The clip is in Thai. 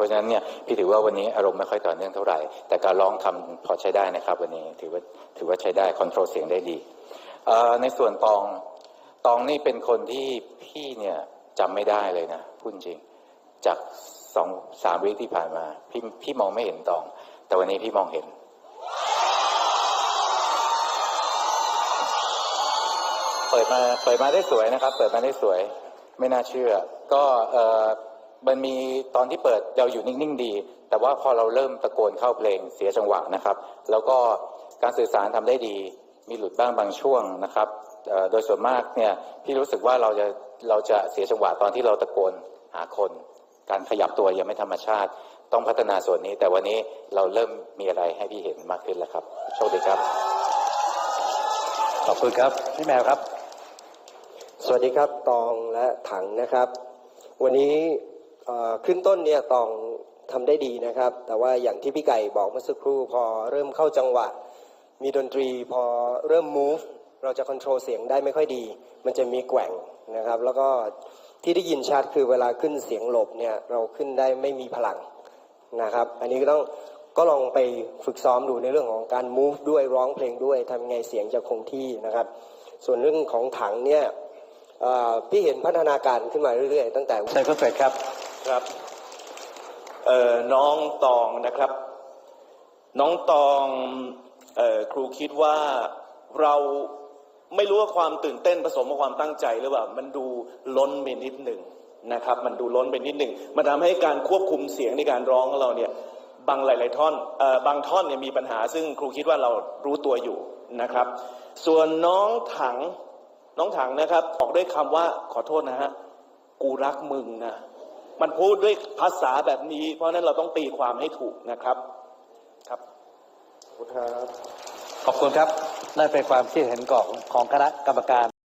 ราะฉะนั้นเนี่ยพี่ถือว่าวันนี้อารมณ์ไม่ค่อยต่อเนื่องเท่าไหร่ แต่การร้องทำพอใช้ได้นะครับ วันนี้ถือว่าถือว่าใช้ได้คอนโทรลเสียงได้ดี ในส่วนตองตองนี่เป็นคนที่พี่เนี่ยจำไม่ได้เลยนะพูดจริง จากสองสามวิที่ผ่านมา พี่พี่มองไม่เห็นตอง แต่วันนี้พี่มองเห็น เปิดมาเปิดมาได้สวยนะครับ เปิดมาได้สวย ไม่น่าเชื่อ ก็เออ มันมีตอนที่เปิดเราอยู่นิ่งๆดี แต่ว่าพอเราเริ่มตะโกนเข้าเพลงเสียจังหวะนะครับ แล้วก็การสื่อสารทำได้ดี มีหลุดบ้างบางช่วงนะครับเอ่อโดยส่วนมากเนี่ยพี่รู้สึกว่าเราจะเราจะเสียจังหวะตอนที่เราตะโกนหาคน การขยับตัวยังไม่ธรรมชาติ ต้องพัฒนาส่วนนี้ แต่วันนี้เราเริ่มมีอะไรให้พี่เห็นมากขึ้นแล้วครับโชคดีครับ ขอบคุณครับพี่แมวครับ สวัสดีครับตองและถังนะครับ วันนี้เอ่อ ขึ้นต้นเนี่ยตองทำได้ดีนะครับ แต่ว่าอย่างที่พี่ไก่บอกเมื่อสักครู่พอเริ่มเข้าจังหวะ มีดนตรีพอเริ่ม move เราจะ control เสียงได้ไม่ค่อยดี มันจะมีแกว่งนะครับ แล้วก็ที่ได้ยินชัดคือเวลาขึ้นเสียงหลบเนี่ยเราขึ้นได้ไม่มีพลังนะครับ อันนี้ก็ต้องก็ลองไปฝึกซ้อมดูในเรื่องของการ move ด้วยร้องเพลงด้วยทำไงเสียงจะคงที่นะครับ ส่วนเรื่องของถังเนี่ยพี่เห็นพัฒนาการขึ้นมาเรื่อยๆ ตั้งแต่ไซเคิลเฟดครับ ครับเอ่อน้องตองนะครับ น้องตองเอ่อครูคิดว่าเราไม่รู้ว่าความตื่นเต้นผสมกับความตั้งใจหรือเปล่ามันดูล้นไปนิดหนึ่งนะครับ มันดูล้นไปนิดหนึ่งมันทำให้การควบคุมเสียงในการร้องของเราเนี่ยบางหลาย ๆ ท่อนเอ่อบางท่อนเนี่ยมีปัญหา ซึ่งครูคิดว่าเรารู้ตัวอยู่นะครับ ส่วนน้องถังน้องถังนะครับบอกด้วยคำว่าขอโทษนะฮะกูรักมึงนะ มันพูดด้วยภาษาแบบนี้ เพราะฉะนั้นเราต้องตีความให้ถูกนะครับครับ ขอบคุณครับนั่นเป็นความคิดเห็นของของคณะกรรมการ